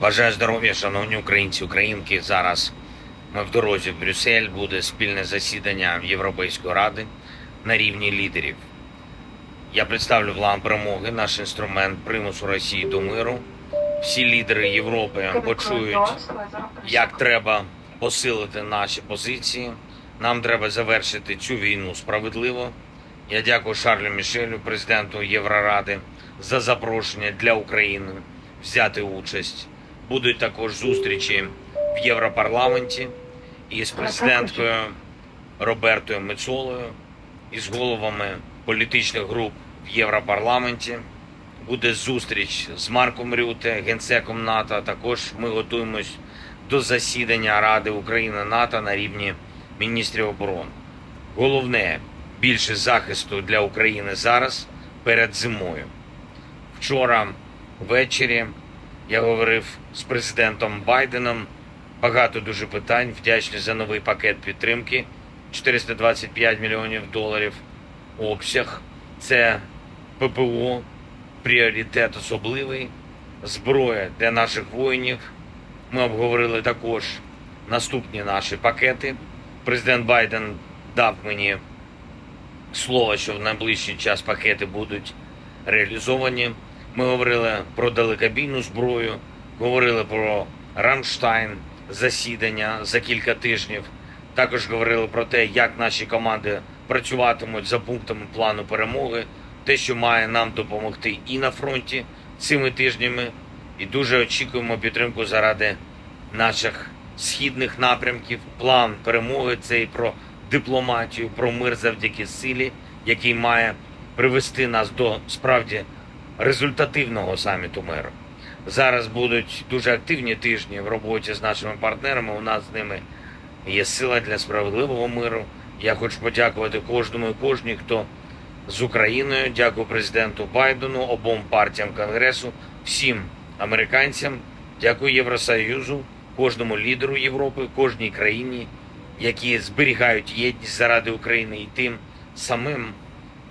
Бажаю здоров'я, шановні українці, українки. Зараз ми в дорозі в Брюссель. Буде спільне засідання Європейської ради на рівні лідерів. Я представлю план перемоги, наш інструмент примусу Росії до миру. Всі лідери Європи почують, як треба посилити наші позиції. Нам треба завершити цю війну справедливо. Я дякую Шарлю Мішелю, президенту Євроради, за запрошення для України взяти участь. Будуть також зустрічі в Європарламенті із президенткою Робертою Мецолою, із головами політичних груп в Європарламенті. Буде зустріч з Марком Рюте, генсеком НАТО. Також ми готуємось до засідання Ради України НАТО на рівні міністрів оборони. Головне більше захисту для України зараз перед зимою. Вчора ввечері я говорив з президентом Байденом. Багато дуже питань. Вдячний за новий пакет підтримки. 425 мільйонів доларів обсяг. Це ППО, пріоритет особливий, зброя для наших воїнів. Ми обговорили також наступні наші пакети. Президент Байден дав мені слово, що в найближчий час пакети будуть реалізовані. Ми говорили про далекобійну зброю, говорили про Рамштайн, засідання за кілька тижнів. Також говорили про те, як наші команди працюватимуть за пунктами плану перемоги, те, що має нам допомогти і на фронті цими тижнями. І дуже очікуємо підтримку заради наших східних напрямків. План перемоги це і про дипломатію, про мир завдяки силі, який має привести нас до справді результативного саміту миру. Зараз будуть дуже активні тижні в роботі з нашими партнерами. У нас з ними є сила для справедливого миру. Я хочу подякувати кожному і кожній, хто з Україною. Дякую президенту Байдену, обом партіям Конгресу, всім американцям. Дякую Євросоюзу, кожному лідеру Європи, кожній країні, які зберігають єдність заради України і тим самим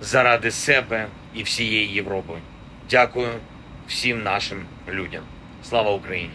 заради себе і всієї Європи. Дякую всім нашим людям. Слава Україні!